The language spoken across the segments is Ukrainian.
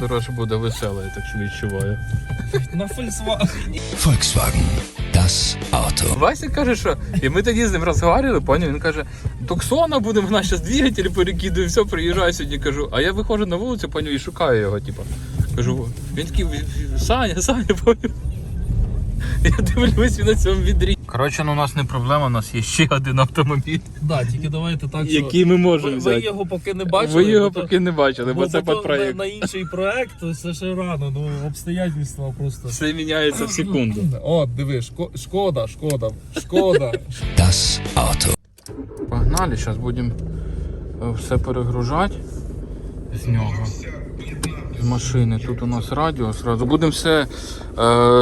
подорож буде весела, я так що відчуваю. На Volkswagen. Volkswagen. Das Auto. Вася каже, що. І ми тоді з ним розговорили, поняв, він каже, Туксона будемо, в нас зараз двигатель перекидує, все, приїжджаю сьогодні, кажу. А я виходжу на вулицю, поняв, і шукаю його, типу. Кажу, він такий, Саня, Саня, поняв. Я дивлюсь, він на цьому відрі. Коротше, ну у нас не проблема, у нас є ще один автомобіль, Да, тільки давайте так, що який ми можемо ви, ви його поки не бачили. Ви його бо то- поки не бачили, бо це то під проєкт. На, на інший проект, то це ще рано, ну обстоятельства просто. Все міняється в секунду. О, диви, шко- шкода, шкода, шкода. Das Auto. Погнали, зараз будемо е, все перегружати з нього. Машини. Тут у нас радіо сразу. Будемо все е,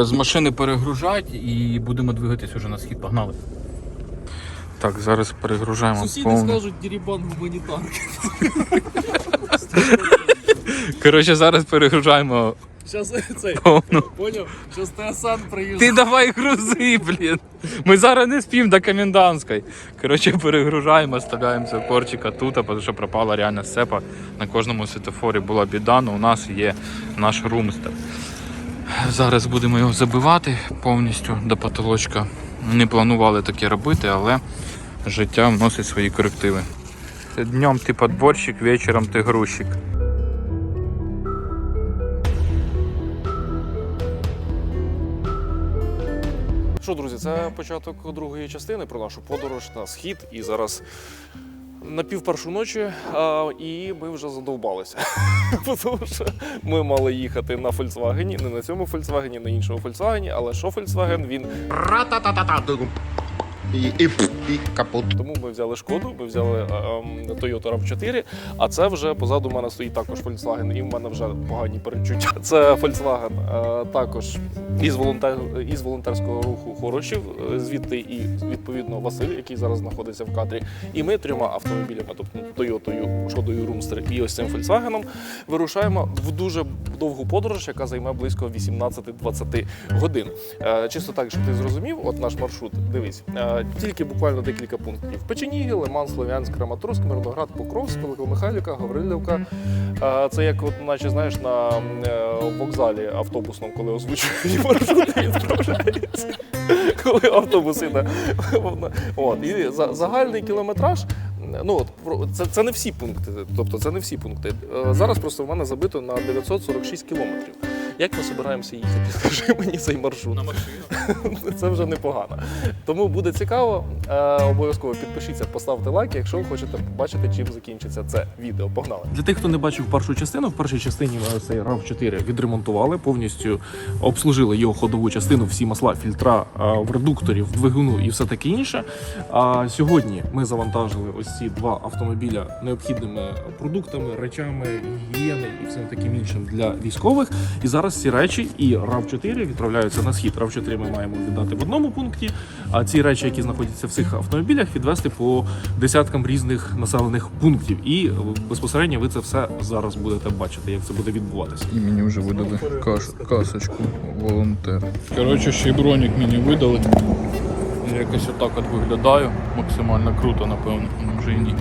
з машини перегружати і будемо двигатись уже на схід. Погнали. Так, зараз перегружаємо Сусіди повну. скажуть дірібан гуманітарки. Коротше, зараз перегружаємо Зараз цей, повну. поняв? Зараз ТСН приїжджає. Ти давай грузи, блін. Ми зараз не спім до комендантської. Коротше, перегружаємо, оставляємо цього корчика тут, тому що пропала реально сцепа. На кожному світофорі була біда, але у нас є наш румстер. Зараз будемо його забивати повністю до потолочка. Не планували таке робити, але життя вносить свої корективи. Днем ти подборщик, вечором ти грузчик. Що, друзі, це початок другої частини про нашу подорож на схід. І зараз на пів першу ночі, а, і ми вже задовбалися. Тому що ми мали їхати на Фольксвагені, не на цьому Фольксвагені, на іншому Фольксвагені, але що Фольксваген, він І, і, і капут. Тому ми взяли шкоду, ми взяли е, ем, Toyota RAV4, а це вже позаду мене стоїть також Volkswagen, і в мене вже погані перечуття. Це Volkswagen е, також із, волонтер, із волонтерського руху Хорошів, е, звідти і відповідно Василь, який зараз знаходиться в кадрі. І ми трьома автомобілями, тобто Toyota, Шкодою Румстер і ось цим Volkswagen, вирушаємо в дуже довгу подорож, яка займе близько 18-20 годин. Чисто так, щоб ти зрозумів, от наш маршрут, дивись, тільки буквально декілька пунктів: Печеніги, Лиман, Слов'янськ, Краматорськ, Мирноград, Покровськ, Великомихайлівка, Гаврилівка. Це як, от, наче знаєш, на е, вокзалі автобусному, коли озвучують відправляється. Коли автобуси на і загальний кілометраж. Ну от це, це не всі пункти. Тобто це не всі пункти. Е, Зараз просто в мене забито на 946 кілометрів. Як ми збираємося їхати? Скажи мені цей маршрут. На машину. Це вже непогано. Тому буде цікаво. Е, обов'язково підпишіться, поставте лайк, якщо ви хочете побачити, чим закінчиться це відео. Погнали! Для тих, хто не бачив першу частину, в першій частині ми цей rav 4 відремонтували, повністю обслужили його ходову частину, всі масла, фільтра в редукторі, в двигуну і все таке інше. А сьогодні ми завантажили ось ці два автомобіля необхідними продуктами, речами, гігієни і всім таким іншим для військових. І зараз ці речі і rav 4 відправляються на схід. rav 4 ми маємо віддати в одному пункті, а ці речі, які знаходяться в цих автомобілях, відвести по десяткам різних населених пунктів. І е, безпосередньо ви це все зараз будете бачити, як це буде відбуватися. І мені вже видали каш, касочку волонтер. Коротше, ще й бронік мені видали. Я якось отак от виглядаю. Максимально круто, напевно. Може і ні.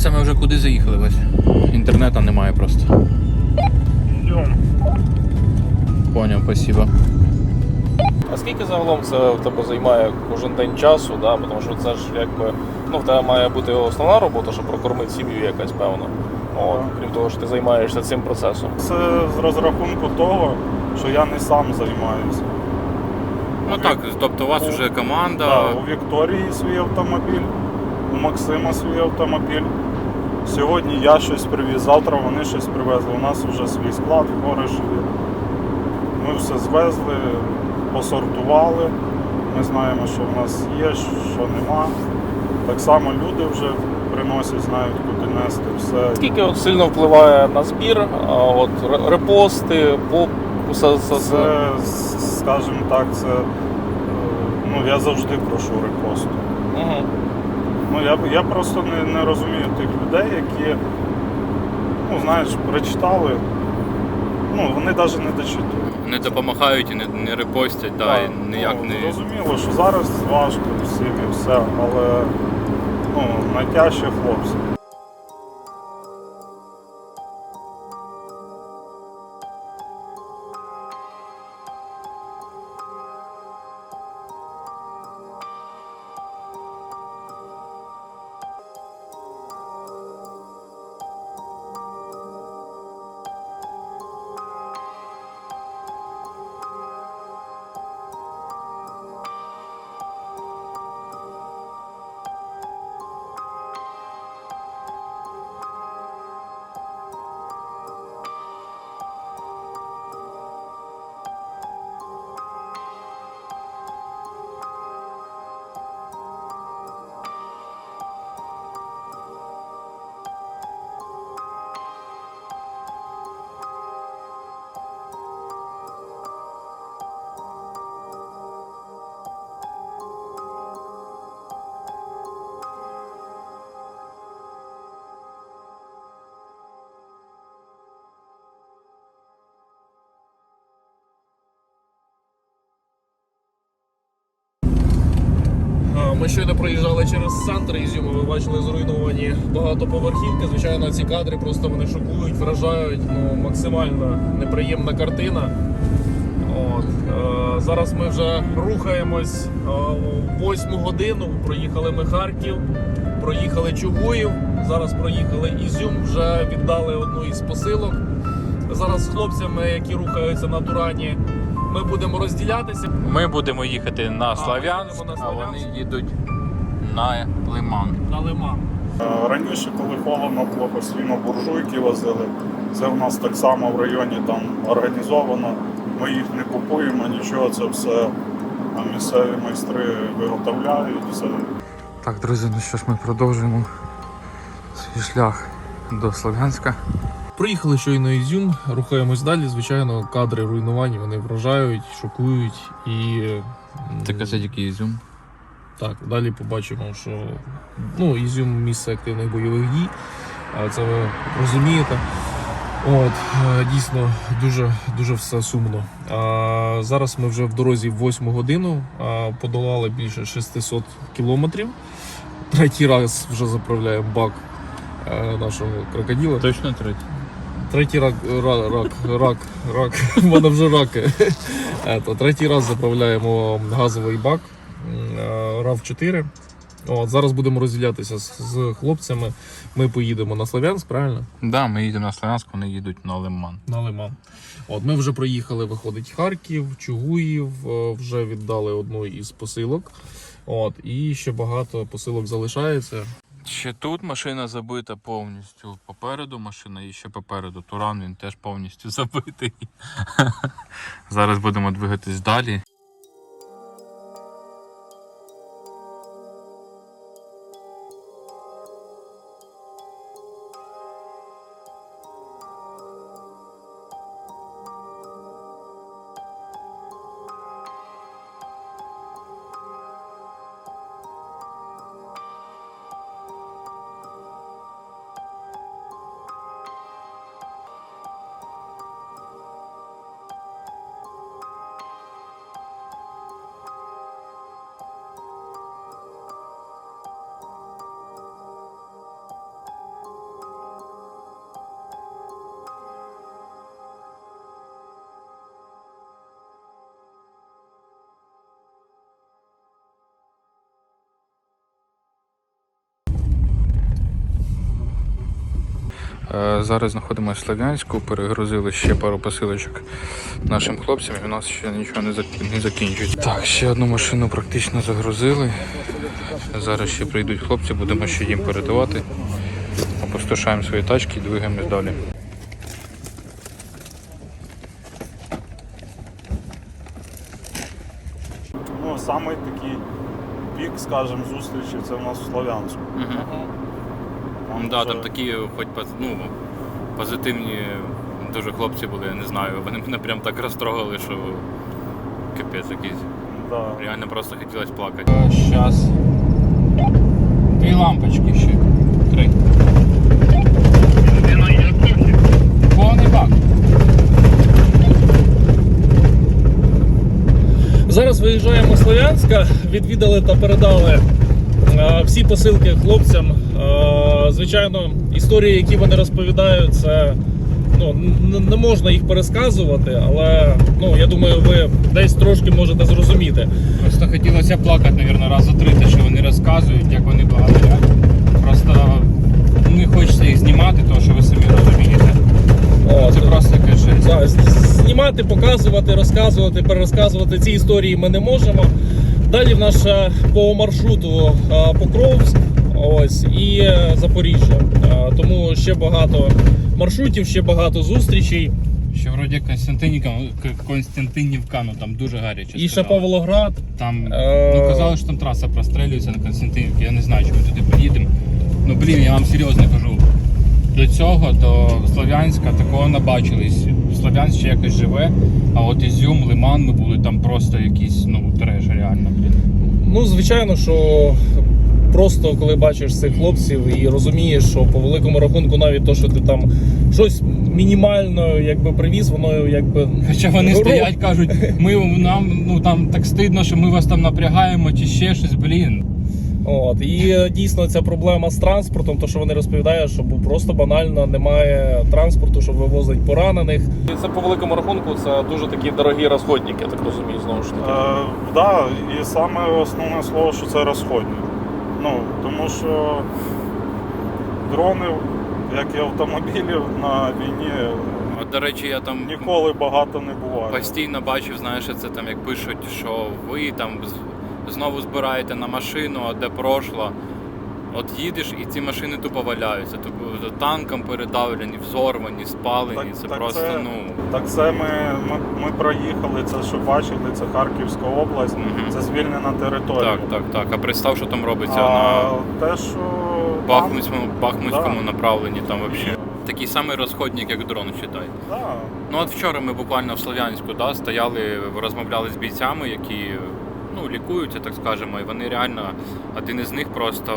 Це ми вже куди заїхали Вась? Інтернету немає просто. Поняв, спасибо. А скільки загалом це в тебе займає кожен день часу? Да? Тому що це ж якби ну в тебе має бути основна робота, щоб прокормити сім'ю якась певна. От, крім того, що ти займаєшся цим процесом. Це з розрахунку того, що я не сам займаюся. Ну так, тобто у вас вже команда. Так, у Вікторії свій автомобіль, у Максима свій автомобіль. Сьогодні я щось привіз, завтра вони щось привезли. У нас вже свій склад в Горишеві. Ми все звезли, посортували. Ми знаємо, що в нас є, що нема. Так само люди вже приносять, знають, куди нести все. Скільки от сильно впливає на збір, от репости, по все, все, все. Це, скажімо так, це е, ну, я завжди прошу репосту. Угу. Ну, я, я просто не, не розумію тих людей, які, ну, знаєш, прочитали, ну, вони навіть не дочитують. Не допомагають і не, не репостять, да, Так, і ніяк ну, не. Зрозуміло, що зараз важко всім і все, але ну, найтяжче хлопці. Щойно проїжджали через центр Ізюма, ви бачили зруйновані багатоповерхівки. Звичайно, ці кадри просто вони шокують, вражають. Ну, максимально неприємна картина. От. Е, зараз ми вже рухаємось е, в восьму годину. Проїхали ми Харків, проїхали Чугуїв, зараз проїхали Ізюм, вже віддали одну із посилок. Зараз з хлопцями, які рухаються на Турані, ми будемо розділятися. Ми будемо їхати на Слав'янськ, на а вони їдуть на Лиман. на Лиман. Е, Раніше, коли холодно було постійно буржуйки возили, це в нас так само в районі там організовано. Ми їх не купуємо, нічого, це все місцеві майстри виготовляють. Все. Так, друзі, ну що ж, ми продовжуємо свій шлях до Слов'янська. Приїхали щойно Ізюм, рухаємось далі. Звичайно, кадри руйнувань вони вражають, шокують і Це тільки Ізюм. так, далі побачимо, що ну, Ізюм місце активних бойових дій. Це ви розумієте. От, е, дійсно дуже дуже все сумно. А, зараз ми вже в дорозі в 8 годину а, подолали більше 600 кілометрів. Третій раз вже заправляємо бак е, нашого крокодила. Точно третій? Третій рак, ра- рак, рак, рак. У мене вже раки. Ето, третій раз заправляємо газовий бак rav 4 От, зараз будемо розділятися з, з хлопцями. Ми поїдемо на Слов'янськ, правильно? Да, ми їдемо на Слов'янськ, вони їдуть на Лиман. На Лиман. От, ми вже проїхали, виходить, Харків, Чугуїв, е, вже віддали одну із посилок. От, і ще багато посилок залишається. Ще тут машина забита повністю. Попереду машина і ще попереду. Туран він теж повністю забитий. Зараз будемо двигатись далі. Зараз знаходимося в Слов'янську, перегрузили ще пару посилочок нашим хлопцям, і у нас ще нічого не, зак- не закінчується. Так, ще одну машину практично загрузили. Зараз ще прийдуть хлопці, будемо ще їм передавати. Опустошаємо свої тачки і двигаємось далі. Ну, самий такий пік, скажімо, зустрічі це в нас в Слов'янську. Там Да, там такі, хоч ну, позитивні дуже хлопці були, я не знаю. Вони мене прям так розтрогали, що капець якийсь. Да. Реально просто хотілося плакати. Зараз. Дві лампочки ще. Три. Повний бак. Зараз виїжджаємо з Слов'янська, відвідали та передали е, всі посилки хлопцям. Е, звичайно, історії, які вони розповідають, це ну, не можна їх пересказувати, але ну, я думаю, ви десь трошки можете зрозуміти. Просто хотілося плакати, мабуть, раза три, те, що вони розказують, як вони благодарять. Просто не хочеться їх знімати, тому що ви самі розумієте. От. Це просто жесть. Да, з- знімати, показувати, розказувати, перерозказувати ці історії ми не можемо. Далі в нас по маршруту е, Покровськ ось, і е, Запоріжжя. Е, Тому ще багато маршрутів, ще багато зустрічей. Ще вроді Константинівка, Константинівка, ну там дуже гаряче. І ще. Павлоград. Там Е, ну, казали, що там траса прострелюється на Константинівці. Я не знаю, чи ми туди поїдемо. Ну блін, я вам серйозно кажу. До цього, до Слов'янська такого не бачились. Слов'янськ ще якось живе, а от Ізюм, Лиман, ми були там просто якийсь, ну, треш, реально, блін. Ну, звичайно, що просто коли бачиш цих хлопців і розумієш, що по великому рахунку, навіть то, що ти там щось мінімально якби привіз, воно якби. Хоча вони Ро- стоять, кажуть, ми нам ну там так стидно, що ми вас там напрягаємо чи ще щось, блін. От і е, дійсно ця проблема з транспортом, то що вони розповідають, що просто банально немає транспорту, щоб вивозить поранених. І це по великому рахунку це дуже такі дорогі розходники, я так розумію, знову ж таки. Е, да, і саме основне слово, що це розходні. Ну, тому що дронів, як і автомобілів на війні, От, до речі, я там ніколи багато не буває. постійно бачив, знаєш, це там як пишуть, що ви там знову збираєте на машину, а де прошло. От їдеш і ці машини тупо валяються. Тупо танком передавлені, взорвані, спалені. Так- це так просто це- ну. Так це ми, ми, ми проїхали, це що бачили, це Харківська область, Мгм. це звільнена територія. Так, так, так. А представ, що там робиться А на те, що Бахмутському, Бахмутському Да. направленні, там взагалі. Такий самий розходник, як дрон, вважай. Да. Ну от вчора ми буквально в Слов'янську да, стояли, розмовляли з бійцями, які ну, лікуються, так скажемо, і вони реально, один із них просто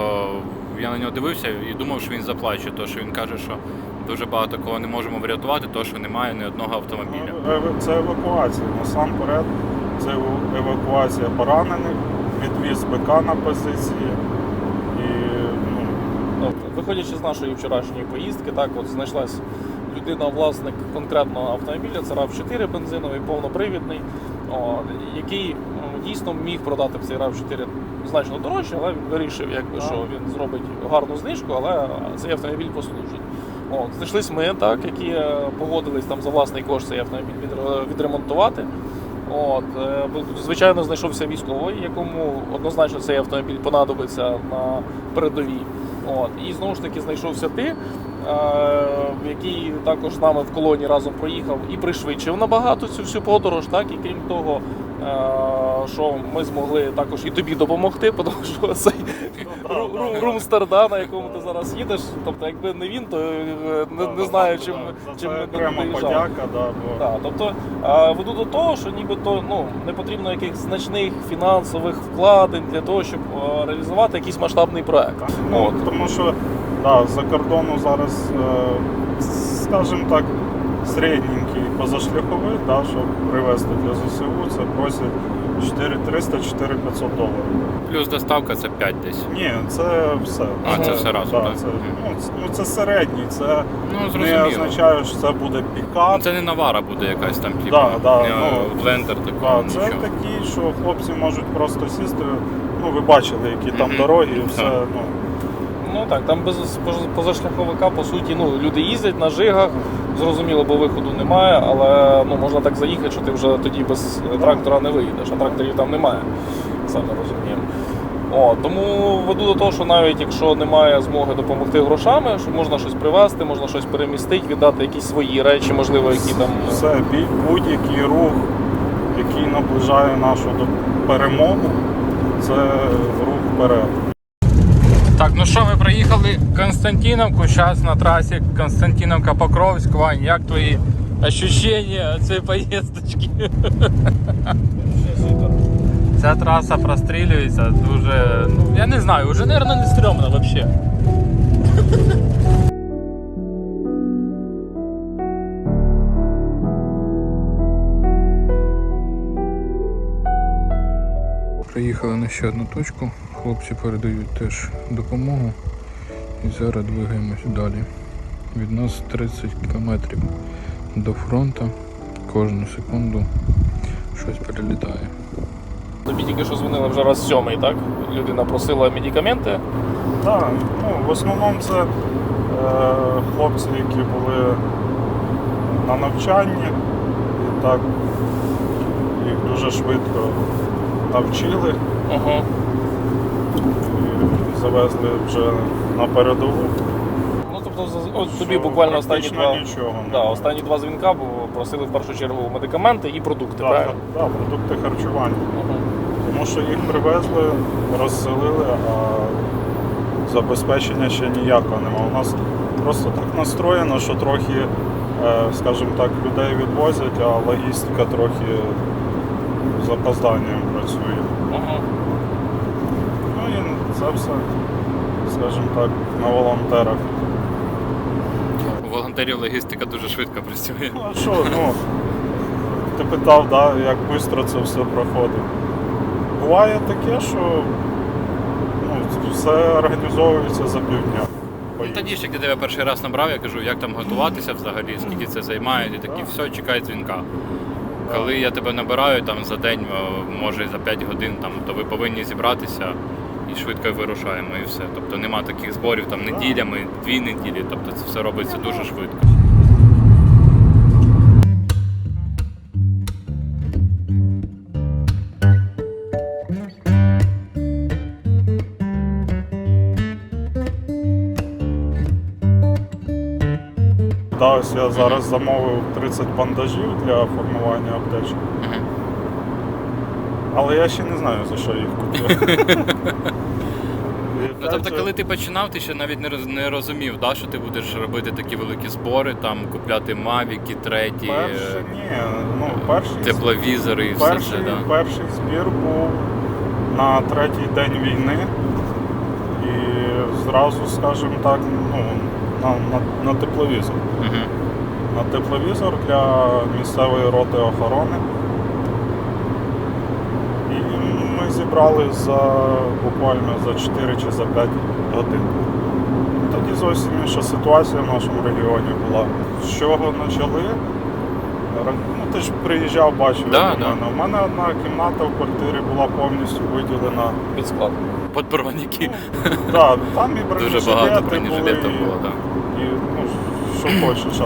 я на нього дивився і думав, що він заплаче, тому що він каже, що дуже багато кого не можемо врятувати, тому що немає ні одного автомобіля. Ну, Це евакуація. Насамперед, це евакуація поранених, відвіз БК на позиції. І ну, От, виходячи з нашої вчорашньої поїздки, так от знайшлась людина, власник конкретного автомобіля, це rav 4 бензиновий, повнопривідний, о, який дійсно міг продати цей rav 4 значно дорожче, але він вирішив, якби, що він зробить гарну знижку, але цей автомобіль послужить. От, знайшлись ми, так, які е, погодились там за власний кошт цей автомобіль відремонтувати. От, е, звичайно, знайшовся військовий, якому однозначно цей автомобіль понадобиться на передовій. От, і знову ж таки знайшовся ти, е, який також з нами в колоні разом проїхав і пришвидшив набагато цю всю подорож. Так, і крім того, е, що ми змогли також і тобі допомогти, тому що цей ру- ру- румстер, да, на якому ти зараз їдеш, тобто якби не він, то е, не, не знаю, чим, чим ми окрема доїжджали. подяка, да, бо Так, тобто е, веду до того, що нібито ну, не потрібно якихось значних фінансових вкладень для того, щоб е, реалізувати якийсь масштабний проект. Ну, От. Тому що да, за кордону зараз, е, скажімо так, середненький позашляховий, да, щоб привезти для ЗСУ, це просять 4300-4500 доларів. Плюс доставка це 5 десь. Ні, це все. А, це все разом, так? Це, ну, це, ну, це середній, це Ну, не зрозуміло. означає, що це буде пікап. Ну, Це не навара буде якась там, типу, Да, да, не ну, блендер такого, Да, це нічого. такі, що хлопці можуть просто сісти. Ну, ви бачили, які там Мгм. дороги, і все. Так. Ну, Ну так, там без поз- позашляховика, по суті, ну, люди їздять на жигах, зрозуміло, бо виходу немає, але ну, можна так заїхати, що ти вже тоді без трактора не виїдеш, а тракторів там немає, саме розуміємо. О, тому веду до того, що навіть якщо немає змоги допомогти грошами, що можна щось привезти, можна щось перемістити, віддати якісь свої речі, можливо, які там. Все, бій- будь-який рух, який наближає нашу перемогу, це рух вперед. Так, ну що, ми приїхали в Константиновку, зараз на трасі Константиновка-Покровськ. Вань, як твої ощущення цієї поїздочки? Ця траса прострілюється дуже. Ну, я не знаю, вже, мабуть, не стрьомно взагалі. Приїхали на ще одну точку. Хлопці передають теж допомогу. І зараз двигаємось далі. Від нас 30 кілометрів до фронту. Кожну секунду щось перелітає. Тобі тільки що дзвонили вже раз сьомий, так? Людина просила медикаменти. Так, ну, в основному це е, хлопці, які були на навчанні, і так їх дуже швидко навчили Угу. Завезли вже на передову. Ну, тобто, от тобі буквально останні два. нічого. Да, останні два дзвінка, бо просили в першу чергу медикаменти і продукти, Так, правильно? так, так, продукти харчування. Мгм. Тому що їх привезли, розселили, а забезпечення ще ніякого немає. У нас просто так настроєно, що трохи, е, скажімо так, людей відвозять, а логістика трохи з запозданням працює. Мгм. Це все, скажімо так, на волонтерах. У волонтерів логістика дуже швидко працює. Ну а що, ну, ти питав, да, як швидко це все проходить. Буває таке, що ну, все організовується за півдня. Ну, тоді ж, як я тебе перший раз набрав, я кажу, як там готуватися взагалі, скільки це займає, і такі, все, чекай дзвінка. Коли я тебе набираю там за день, може за 5 годин, там, то ви повинні зібратися і швидко вирушаємо і все. Тобто нема таких зборів там неділями, дві неділі. Тобто це все робиться дуже швидко. Да, ось я зараз замовив 30 бандажів для формування аптечок. Мгм. Але я ще не знаю, за що їх купив. Ну тобто, коли ти починав, ти ще навіть не роз- не розумів, да, що ти будеш робити такі великі збори, там купляти мавіки, треті, Перший, е, ні, ну, перший, тепловізори і все перший, це. Да. перший збір був на третій день війни. І зразу, скажімо так, ну, на, на, на тепловізор. Угу. на тепловізор для місцевої роти охорони. І ми зібрали за буквально за 4 чи за 5 годин. Тоді зовсім інша ситуація в нашому регіоні була. З чого почали? Ну, ти ж приїжджав, бачив Да, у да. мене. У мене одна кімната в квартирі була повністю виділена. Під склад. Під броньки. Да, там і Дуже багато бронежилетів були, було, так. І, ну, що хочеш.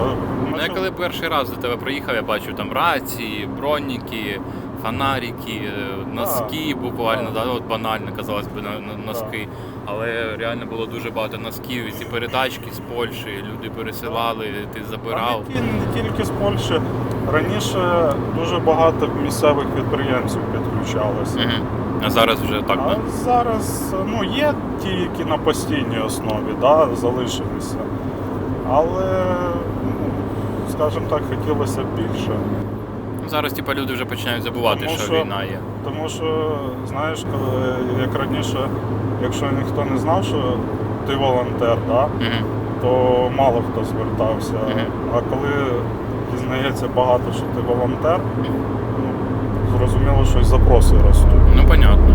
Ну, я коли перший раз до тебе приїхав, я бачив там рації, броніки, фонарики, е, носки буквально, да, от банально казалось би носки. Але реально було дуже багато носків, і ці передачки з Польщі, люди пересилали, ти забирав. А не, не тільки з Польщі. Раніше дуже багато місцевих підприємців підключалося. Мгм. А зараз вже так, А да? зараз ну, є ті, які на постійній основі да, залишилися. Але, ну, скажімо так, хотілося б більше. Зараз типа люди вже починають забувати, Тому що, що- війна є. Тому що, знаєш, коли, як раніше, якщо ніхто не знав, що ти волонтер, да, Мгм. то мало хто звертався. Мгм. А коли дізнається багато, що ти волонтер, ну, зрозуміло, що й запроси ростуть. Ну, понятно.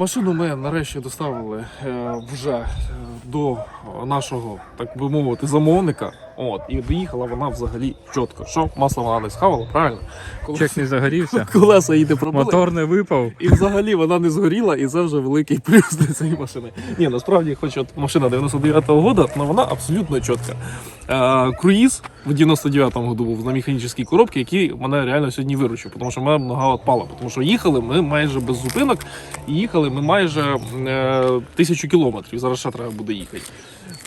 Машину ми нарешті доставили е, вже е, до нашого, так би мовити, замовника. От, і доїхала вона взагалі чітко. Що масло вона не схавала, правильно? Чек не загорівся. Колеса її не пробили. Мотор не випав. І взагалі вона не згоріла, і це вже великий плюс для цієї машини. Ні, насправді, хоч от машина 99-го года, але вона абсолютно чітка. Е, круїз в 99-му году був на механічній коробці, який мене реально сьогодні виручив, тому що в мене нога відпала. Тому що їхали ми майже без зупинок, і їхали ми майже е, тисячу кілометрів. Зараз ще треба буде їхати.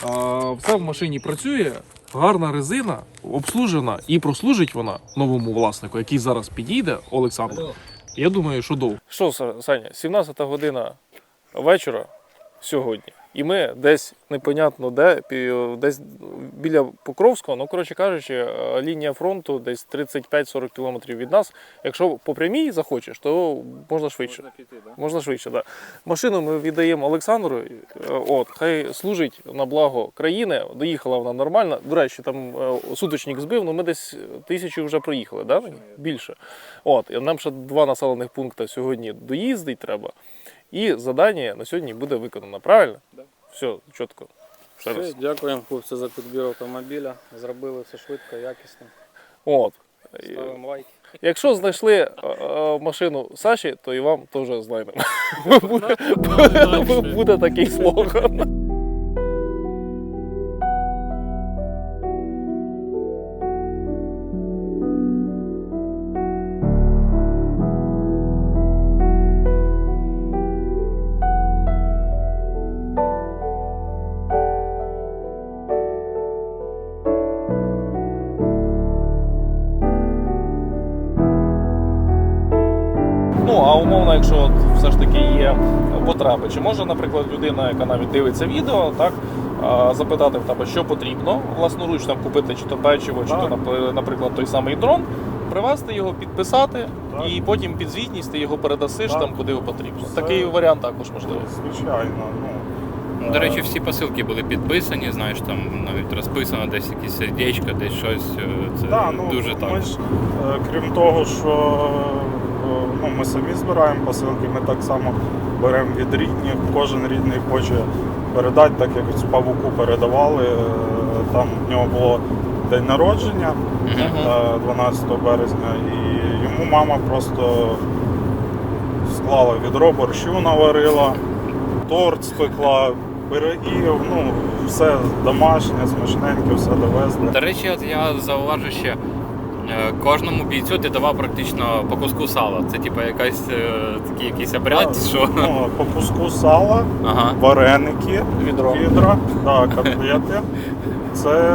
Е, все в машині працює. Гарна резина, обслужена і прослужить вона новому власнику, який зараз підійде, Олександр. Я думаю, що довго. Що, Саня, 17 година вечора сьогодні. І ми десь непонятно де, десь біля Покровського, ну коротше кажучи, е, лінія фронту десь 35-40 кілометрів від нас. Якщо по прямій захочеш, то можна швидше. Можна швидше, так. Да. Машину ми віддаємо Олександру. е, От, хай служить на благо країни. Доїхала вона нормально. До речі, там е, суточник збив, ну ми десь тисячу вже проїхали, да? більше. От, нам ще два населених пункти сьогодні доїздить треба. І задання на сьогодні буде виконано. Правильно? Все, чітко. Ще раз. Все, дякуємо хлопці за підбір автомобіля. Зробили все швидко, якісно. От. Ставимо лайки. Якщо знайшли е, е, машину Саші, то і вам теж знайдемо. Буде такий слоган. Чи може, наприклад, людина, яка навіть дивиться відео, так, запитати в тебе, що потрібно, власноруч там купити чи то печиво, чи то, наприклад, той самий дрон, привезти його, підписати, Так. і потім під звітність ти його передасиш Так. там, куди потрібно. Все. Такий варіант також можливий. Звичайно, ну. До речі, всі посилки були підписані, знаєш, там навіть розписано десь якісь сердечко, десь щось. е, Це Да, ну, дуже так. Ми ж, е, крім того, що е, ну, ми самі збираємо посилки, ми так само беремо від рідних. Кожен рідний хоче передати, так як павуку передавали. Е, Там в нього було день народження е, 12 березня, і йому мама просто склала відро борщу наварила, торт спекла, пирогів, ну, все домашнє, смачненьке, все довезли. До речі, от я зауважу ще. Е, Кожному бійцю ти давав практично по куску сала. Це типу якась е, такий якийсь обряд, Так, що. Ну, по куску сала, Ага. вареники, Відро. відра, да, котлети. Це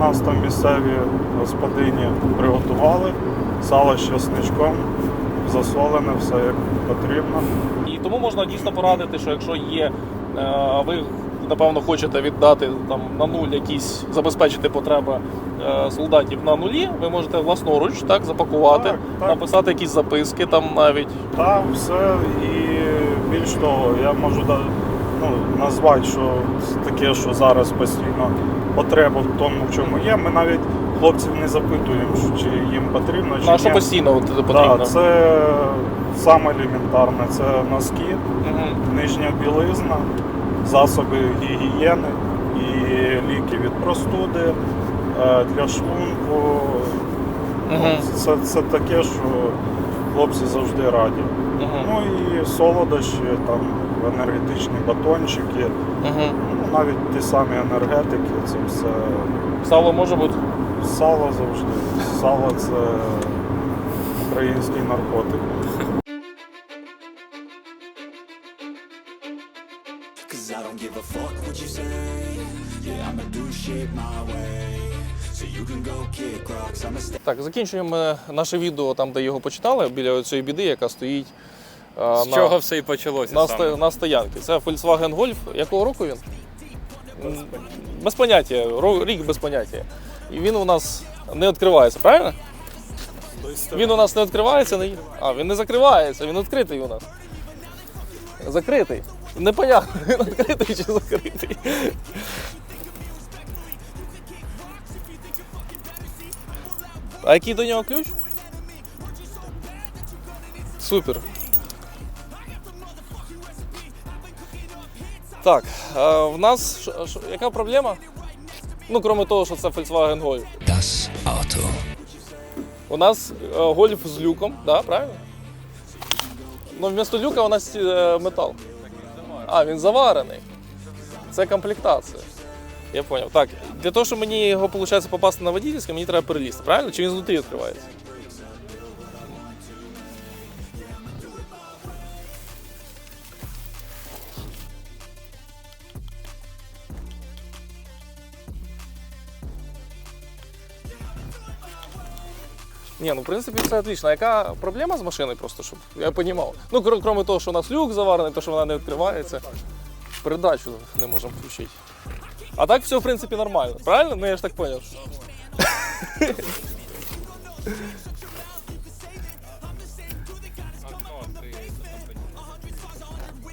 нас там місцеві господині приготували. Сало з чесничком, засолене, все як потрібно. І тому можна дійсно порадити, що якщо є, е, ви напевно хочете віддати там на нуль якісь забезпечити потреби солдатів на нулі, ви можете власноруч так запакувати, Так, так. написати якісь записки там навіть. Та все і більш того, я можу ну, назвати, що таке, що зараз постійно потреба в тому, в чому є. Ми навіть хлопців не запитуємо, що- чи їм потрібно, чи що ні. постійно от потрібно. Да, це саме елементарне, це носки, Мгм. нижня білизна, засоби гігієни і ліки від простуди е, для шлунку. Ну, Мгм. Це, це таке, що хлопці завжди раді. Мгм. Ну і солодощі, там енергетичні батончики, Мгм. ну навіть ті самі енергетики, це все Сало може бути. сало завжди. Сало це український наркотик. Cause I don't give a fuck what you say. Yeah, I'ma do shit my way. Так, закінчуємо ми наше відео там, де його почитали, біля цієї біди, яка стоїть. З на... чого все і почалося. на, саме. на стоянці. Це Volkswagen Golf. Якого року він? Без поняття. Рік без поняття. І він у нас не відкривається, правильно? Він у нас не відкривається, не... а він не закривається, він відкритий у нас. Закритий. Непонятно, він відкритий чи закритий. А який до нього ключ? Супер. Так, е, в нас ш- ш- яка проблема? Ну, крім того, що це Volkswagen Golf. Das Auto. У нас е, гольф з люком, да, правильно? Ну, вмісто люка у нас е, метал. А, він заварений. Це комплектація. Я зрозумів. Так, для того, щоб мені його, виходить, попасти на водительське, мені треба перелізти, правильно? Чи він знутрі відкривається? Ні, ну в принципі все отлично. А Яка проблема з машиною просто, щоб я розумів? Ну, кр- крім того, що у нас люк заварений, то що вона не відкривається. Передачу не можемо включити. А так все, в принципі, нормально. Правильно? Ну я ж так зрозумів.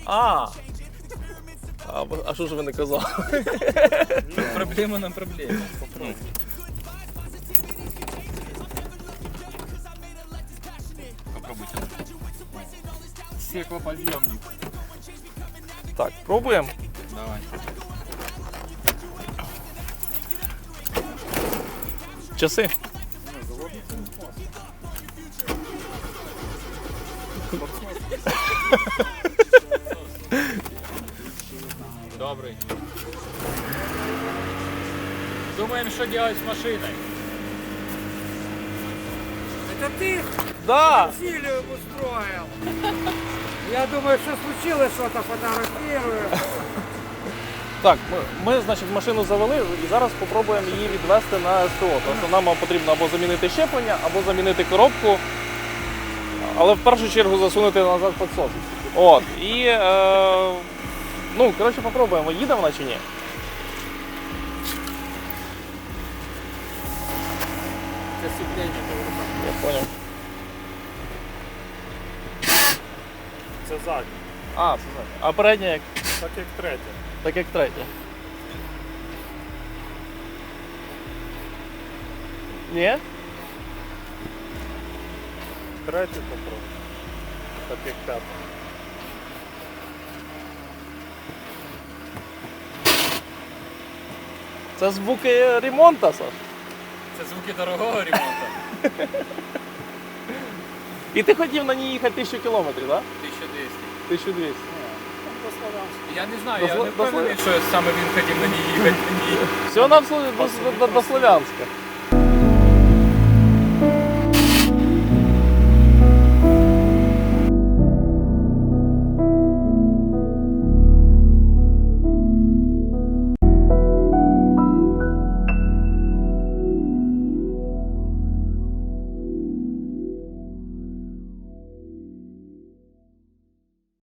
А. А, бо- а що ж ви не казали? Проблема на проблемі. Попробуйте. Стеклоподъемник. Так, пробуємо. Давай. Часи. Добрый. Думаем, что делать с машиной. Это ты Да! Силию устроил. Я думаю, что случилось что-то, фотографирую. Так, ми, ми, значить, машину завели і зараз спробуємо її відвести на СТО. Тому що нам потрібно або замінити щеплення, або замінити коробку, але в першу чергу засунути назад підсос. От. І е, ну, коротше, попробуємо, їде вона чи ні. Это сцепление Я понял. Це задній, А, це так. А передня як? так як третє. Так як третя. Ні? Третє попробуй. Так як п'яте. Це звуки ремонту, Саш. Это звуки дорогого ремонта. І ти хотів на ній їхати тисячу кілометрів, так? 1200. 1200. Я не знаю, я не впевнений, що саме він хотів на ній їхати. Все нам до Слов'янська.